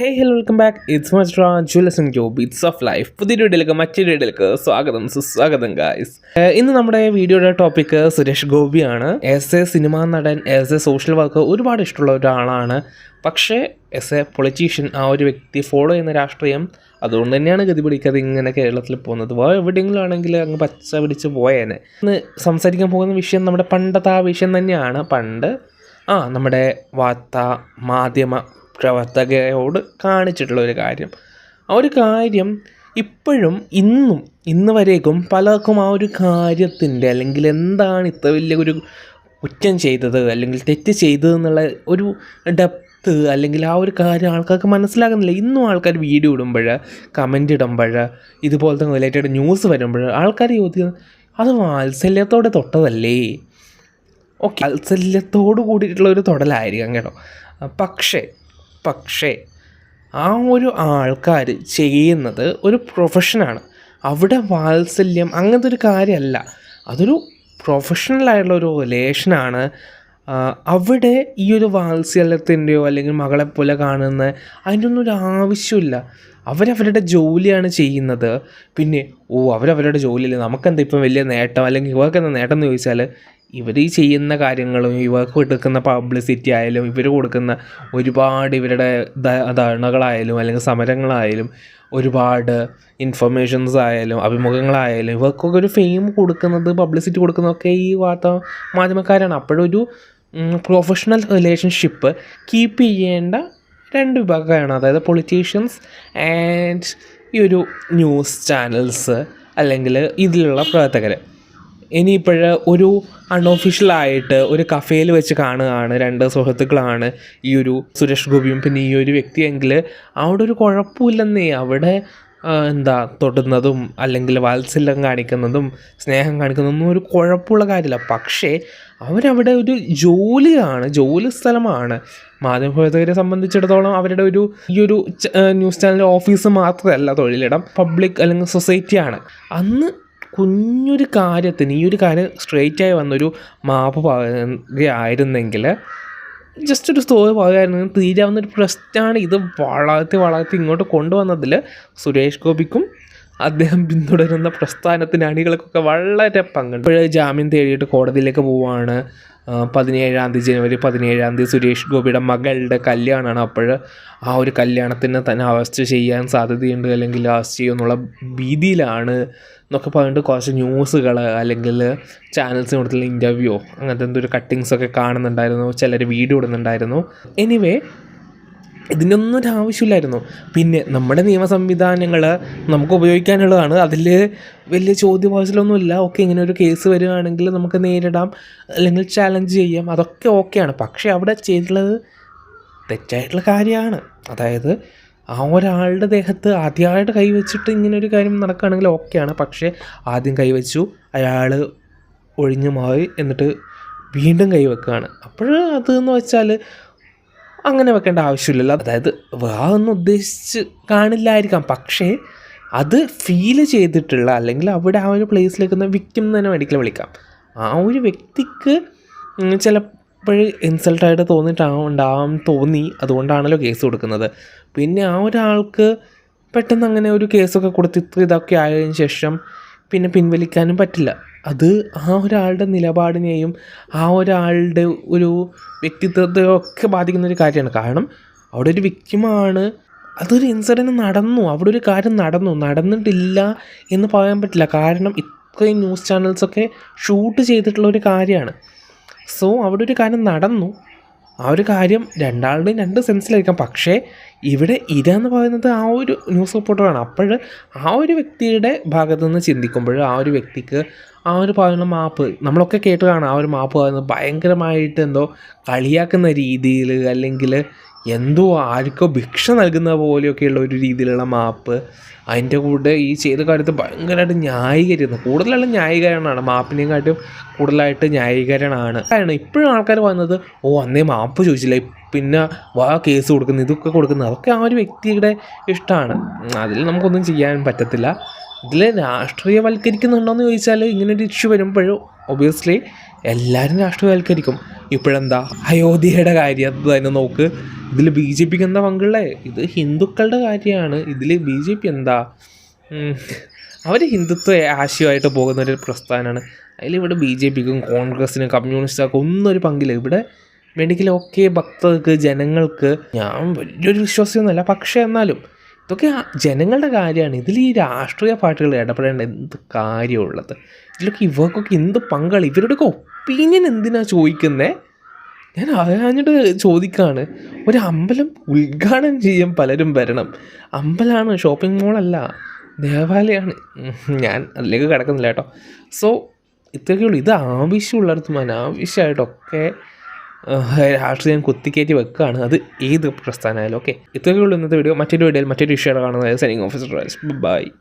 Hey hello welcome back it's much and job it's of life പുതിയൊരു വീഡിയോയിലേക്ക് മറ്റൊരു വീഡിയോയിലേക്ക് സ്വാഗതം. സുസ്വാഗതം ഗായ്സ് ഇന്ന് നമ്മുടെ വീഡിയോയുടെ ടോപ്പിക്ക് സുരേഷ് ഗോപിയാണ്. ആസ് എ സിനിമാ നടൻ ആസ് എ സോഷ്യൽ വർക്ക് ഒരുപാട് ഇഷ്ടമുള്ള ഒരാളാണ്. പക്ഷേ ആസ് എ പൊളിറ്റീഷ്യൻ ആ ഒരു വ്യക്തി ഫോളോ ചെയ്യുന്ന രാഷ്ട്രീയം അതുകൊണ്ട് തന്നെയാണ് ഗതി പിടിക്കാതെ ഇങ്ങനെ കേരളത്തിൽ പോകുന്നത്. വേറെ എവിടെയെങ്കിലും ആണെങ്കിൽ അങ്ങ് പച്ച പിടിച്ച് പോയേനെ. ഇന്ന് സംസാരിക്കാൻ പോകുന്ന വിഷയം നമ്മുടെ പണ്ടത്തെ ആ വിഷയം തന്നെയാണ്. പണ്ട് ആ നമ്മുടെ വാർത്ത മാധ്യമ പ്രവർത്തകരോട് കാണിച്ചിട്ടുള്ള ഒരു കാര്യം. ആ ഒരു കാര്യം ഇപ്പോഴും ഇന്നും ഇന്ന് വരേക്കും പലർക്കും ആ ഒരു കാര്യത്തിന്റെ അല്ലെങ്കിൽ എന്താണ് ഇത്ര വലിയ ഒരു കുറ്റം ചെയ്തത് അല്ലെങ്കിൽ തെറ്റ് ചെയ്തത് എന്നുള്ള ഒരു ഡെപ്ത് അല്ലെങ്കിൽ ആ ഒരു കാര്യം ആൾക്കാർക്ക് മനസ്സിലാകുന്നില്ല. ഇന്നും ആൾക്കാർ വീഡിയോ ഇടുമ്പോൾ കമന്റ് ഇടുമ്പോൾ ഇതുപോലത്തെ റിലേറ്റഡ് ന്യൂസ് വരുമ്പോൾ ആൾക്കാർ ചോദിക്കുന്നത് അത് വാത്സല്യത്തോടെ തൊട്ടതല്ലേ? ഓക്കെ. വാത്സല്യത്തോട് കൂടിയിട്ടുള്ള ഒരു തൊടലായിരിക്കാം കേട്ടോ. പക്ഷേ പക്ഷേ ആ ഒരു ആൾക്കാർ ചെയ്യുന്നത് ഒരു പ്രൊഫഷനാണ് അവിടെ വാത്സല്യം അങ്ങനത്തെ ഒരു കാര്യമല്ല അതൊരു പ്രൊഫഷണൽ ആയിട്ടുള്ള ഒരു റിലേഷനാണ് അവിടെ ഈ ഒരു വാത്സല്യത്തിന്റെയോ അല്ലെങ്കിൽ മകളെ പോലെ കാണുന്ന അതിന്റെ ഒന്നും ഒരു ആവശ്യമില്ല അവരവരുടെ ജോലിയാണ് ചെയ്യുന്നത്. പിന്നെ ഓ അവരവരുടെ ജോലിയിൽ നമുക്കെന്താ ഇപ്പം വലിയ നേട്ടം? അല്ലെങ്കിൽ ഇവർക്കെന്താ നേട്ടം എന്ന് ചോദിച്ചാൽ ഇവർ ഈ ചെയ്യുന്ന കാര്യങ്ങളും ഇവർക്ക് കൊടുക്കുന്ന പബ്ലിസിറ്റി ആയാലും ഇവർ കൊടുക്കുന്ന ഒരുപാട് ഇവരുടെ ധാരണകളായാലും അല്ലെങ്കിൽ സമരങ്ങളായാലും ഒരുപാട് ഇൻഫർമേഷൻസ് ആയാലും അഭിമുഖങ്ങളായാലും ഇവർക്കൊക്കെ ഒരു ഫെയിം കൊടുക്കുന്നത് പബ്ലിസിറ്റി കൊടുക്കുന്നതൊക്കെ ഈ വാർത്താ മാധ്യമക്കാരാണ്. അപ്പോഴൊരു പ്രൊഫഷണൽ റിലേഷൻഷിപ്പ് കീപ്പ് ചെയ്യേണ്ട രണ്ട് വിഭാഗമാണ് അതായത് പൊളിറ്റീഷ്യൻസ് ആൻഡ് ഈ ഒരു ന്യൂസ് ചാനൽസ് അല്ലെങ്കിൽ ഇതിലുള്ള പ്രവർത്തകർ ഇനിയിപ്പോൾ ഒരു അൺഒഫീഷ്യലായിട്ട് ഒരു കഫേയിൽ വെച്ച് കാണുകയാണ് രണ്ട് സുഹൃത്തുക്കളാണ് ഈ ഒരു സുരേഷ് ഗോപിയും. പിന്നെ ഈ ഒരു വ്യക്തിയെങ്കിൽ അവിടെ ഒരു കുഴപ്പമില്ലെന്നേ. അവിടെ എന്താ തൊടുന്നതും അല്ലെങ്കിൽ വാത്സല്യം കാണിക്കുന്നതും സ്നേഹം കാണിക്കുന്നതൊന്നും ഒരു കുഴപ്പമുള്ള കാര്യമില്ല. പക്ഷേ അവരവിടെ ഒരു ജോലിയാണ് ജോലി സ്ഥലമാണ്. മാധ്യമപ്രവർത്തകരെ സംബന്ധിച്ചിടത്തോളം അവരുടെ ഒരു ഈ ഒരു ന്യൂസ് ചാനൽ ഓഫീസ് മാത്രമല്ല തൊഴിലിടം പബ്ലിക് അല്ലെങ്കിൽ സൊസൈറ്റിയാണ്. അന്ന് കുഞ്ഞൊരു കാര്യത്തിന് ഈ ഒരു കാര്യം സ്ട്രെയിറ്റായി വന്നൊരു മാപ്പ് പറയുകയായിരുന്നെങ്കിൽ ജസ്റ്റ് ഒരു സ്റ്റോറി പറയുമായിരുന്നു തീരാവുന്ന ഒരു പ്രശ്നമാണ്. ഇത് വളർത്തി വളർത്തി ഇങ്ങോട്ട് കൊണ്ടുവന്നതിൽ സുരേഷ് ഗോപിക്കും അദ്ദേഹം പിന്തുടരുന്ന പ്രസ്ഥാനത്തിന് അണികൾക്കൊക്കെ വളരെ പങ്കുണ്ട്. ഇപ്പോൾ ജാമ്യം തേടിയിട്ട് കോടതിയിലേക്ക് പോവുകയാണ് പതിനേഴാം തീയതി ജനുവരി പതിനേഴാം തീയതി സുരേഷ് ഗോപിയുടെ മകളുടെ കല്യാണമാണ് അപ്പോൾ ആ ഒരു കല്യാണത്തിന് തന്നെ അറസ്റ്റ് ചെയ്യാൻ സാധ്യതയുണ്ട് അല്ലെങ്കിൽ അറസ്റ്റ് ചെയ്യുമെന്നുള്ള ഭീതിയിലാണ് എന്നൊക്കെ പറഞ്ഞിട്ട് കുറച്ച് ന്യൂസുകൾ അല്ലെങ്കിൽ ചാനൽസിന് കൊടുത്തുള്ള ഇന്റർവ്യൂ അങ്ങനത്തെ എന്തൊരു കട്ടിങ്സ് ഒക്കെ കാണുന്നുണ്ടായിരുന്നു. ചിലർ വീഡിയോ ഇടുന്നുണ്ടായിരുന്നു. എനിവേ ഇതിനൊന്നും ഒരു ആവശ്യമില്ലായിരുന്നു. പിന്നെ നമ്മുടെ നിയമ സംവിധാനങ്ങൾ നമുക്ക് ഉപയോഗിക്കാനുള്ളതാണ്. അതിൽ വലിയ ചോദ്യവാചലൊന്നുമില്ല ഓക്കെ ഇങ്ങനെ ഒരു കേസ് വരികയാണെങ്കിൽ നമുക്ക് നേരിടാം. അല്ലെങ്കിൽ ചാലഞ്ച് ചെയ്യാം. അതൊക്കെ ഓക്കെയാണ് പക്ഷേ അവിടെ ചെയ്തിട്ടുള്ളത് തെറ്റായിട്ടുള്ള കാര്യമാണ്. അതായത് ആ ഒരാളുടെ ദേഹത്ത് ആദ്യമായിട്ട് കൈവച്ചിട്ട് ഇങ്ങനെ ഒരു കാര്യം നടക്കുകയാണെങ്കിൽ ഓക്കെയാണ് പക്ഷേ ആദ്യം കൈവച്ചു അയാൾ ഒഴിഞ്ഞു മാറി എന്നിട്ട് വീണ്ടും കൈവെക്കുകയാണ്. അപ്പോൾ അതെന്ന് വെച്ചാൽ അങ്ങനെ വെക്കേണ്ട ആവശ്യമില്ലല്ലോ. അതായത് വേറൊന്നും ഉദ്ദേശിച്ച് കാണില്ലായിരിക്കാം. പക്ഷേ അത് ഫീൽ ചെയ്തിട്ടുള്ള അല്ലെങ്കിൽ അവിടെ ആ ഒരു പ്ലേസിലേക്ക് വിക്റ്റിം എന്ന് തന്നെ വേണമെങ്കിൽ വിളിക്കാം. ആ ഒരു വ്യക്തിക്ക് ചിലപ്പോൾ ഇൻസൾട്ടായിട്ട് തോന്നിയിട്ടാവും തോന്നി. അതുകൊണ്ടാണല്ലോ കേസ് കൊടുക്കുന്നത്. പിന്നെ ആ ഒരാൾക്ക് പെട്ടെന്ന് അങ്ങനെ ഒരു കേസൊക്കെ കൊടുത്ത് ഇത്ര ഇതൊക്കെ ആയതിനു ശേഷം പിന്നെ പിൻവലിക്കാനും പറ്റില്ല. അത് ആ ഒരാളുടെ നിലപാടിനെയും ആ ഒരാളുടെ ഒരു വ്യക്തിത്വത്തെയും ഒക്കെ ബാധിക്കുന്ന ഒരു കാര്യമാണ്. കാരണം അവിടെ ഒരു വ്യക്തിമാണ് അതൊരു ഇൻസിഡന്റ് നടന്നു. അവിടെ ഒരു കാര്യം നടന്നു. നടന്നിട്ടില്ല എന്ന് പറയാൻ പറ്റില്ല. കാരണം ഇത്രയും ന്യൂസ് ചാനൽസൊക്കെ ഷൂട്ട് ചെയ്തിട്ടുള്ള ഒരു കാര്യമാണ്. സോ അവിടെ ഒരു കാര്യം നടന്നു. ആ ഒരു കാര്യം രണ്ടാളുടെയും രണ്ട് സെൻസിലായിരിക്കാം പക്ഷേ ഇവിടെ ഇര എന്ന് പറയുന്നത് ആ ഒരു ന്യൂസ് റിപ്പോർട്ടറാണ് അപ്പോൾ ആ ഒരു വ്യക്തിയുടെ ഭാഗത്തു നിന്ന് ചിന്തിക്കുമ്പോൾ ആ ഒരു വ്യക്തിക്ക് ആ ഒരു പറയുന്ന മാപ്പ് നമ്മളൊക്കെ കേട്ട് കാണാം ആ ഒരു മാപ്പ് പറയുന്നത് ഭയങ്കരമായിട്ട് എന്തോ കളിയാക്കുന്ന രീതിയിൽ അല്ലെങ്കിൽ എന്തോ ആർക്കോ ഭിക്ഷ നൽകുന്ന പോലെയൊക്കെയുള്ള ഒരു രീതിയിലുള്ള മാപ്പ്. അതിന്റെ കൂടെ ഈ ചെയ്ത കാര്യത്തെ ഭയങ്കരമായിട്ട് ന്യായീകരിക്കുന്നു. കൂടുതലുള്ള ന്യായീകരണമാണ്. മാപ്പിനെയും കാട്ടും കൂടുതലായിട്ട് ന്യായീകരണമാണ്. കാരണം ഇപ്പോഴും ആൾക്കാർ വന്നത് ഓ അന്നേ മാപ്പ് ചോദിച്ചില്ല? പിന്നെ വാ കേസ് കൊടുക്കുന്നത് ഇതൊക്കെ കൊടുക്കുന്നത് അതൊക്കെ ആ ഒരു വ്യക്തിയുടെ ഇഷ്ടമാണ്. അതിൽ നമുക്കൊന്നും ചെയ്യാൻ പറ്റത്തില്ല. ഇതിൽ രാഷ്ട്രീയവൽക്കരിക്കുന്നുണ്ടോ എന്ന് ചോദിച്ചാൽ ഇങ്ങനൊരു ഇഷ്യൂ വരുമ്പോഴും ഒബിയസ്ലി എല്ലാവരും രാഷ്ട്രീയവൽക്കരിക്കും. ഇപ്പോഴെന്താ? അയോധ്യയുടെ കാര്യം തന്നെ നോക്ക്. ഇതിൽ ബി ജെ പിക്ക് എന്താ പങ്കുള്ളേ? ഇത് ഹിന്ദുക്കളുടെ കാര്യമാണ്. ഇതിൽ ബി ജെ പി എന്താ? അവർ ഹിന്ദുത്വ ആശയമായിട്ട് പോകുന്ന ഒരു പ്രസ്ഥാനമാണ്. അതിലിവിടെ ബി ജെ പിക്കും കോൺഗ്രസിനും കമ്മ്യൂണിസ്റ്റുകാർക്കും ഒന്നും ഒരു പങ്കില്ല. ഇവിടെ മെഡിക്കൽ ഒക്കെ ഭക്തർക്ക് ജനങ്ങൾക്ക് ഞാൻ വലിയൊരു വിശ്വാസിയൊന്നുമല്ല. പക്ഷേ എന്നാലും ഇതൊക്കെ ജനങ്ങളുടെ കാര്യമാണ്. ഇതിൽ ഈ രാഷ്ട്രീയ പാർട്ടികൾ ഇടപെടേണ്ട എന്ത് കാര്യമുള്ളത്? ഇതിലൊക്കെ ഇവർക്കൊക്കെ എന്ത് പങ്കാളി ഇവരുടെയൊക്കെ ഒപ്പീനിയൻ എന്തിനാണ് ചോദിക്കുന്നത് ഞാൻ അറിയാഞ്ഞിട്ട് ചോദിക്കുകയാണ് ഒരു അമ്പലം ഉദ്ഘാടനം ചെയ്യാൻ പലരും വരണം. അമ്പലമാണ് ഷോപ്പിംഗ് മോളല്ല ദേവാലയമാണ് ഞാൻ അതിലേക്ക് കിടക്കുന്നില്ല കേട്ടോ. സോ ഇത്രയൊക്കെ ഉള്ളൂ. ഇത് ആവശ്യമുള്ളിടത്തും അനാവശ്യമായിട്ടൊക്കെ രാഷ്ട്രീയം കുത്തിക്കയറ്റി വെക്കുകയാണ് അത് ഏത് പ്രസ്ഥാനമായാലും ഓക്കെ ഇത്രയൊക്കെ ഉള്ളൂ ഇന്നത്തെ വീഡിയോ മറ്റൊരു വീഡിയോയിൽ മറ്റൊരു വിഷയമാണ് കാണുന്നത് സൈനിങ് ഓഫീസർ ബൈ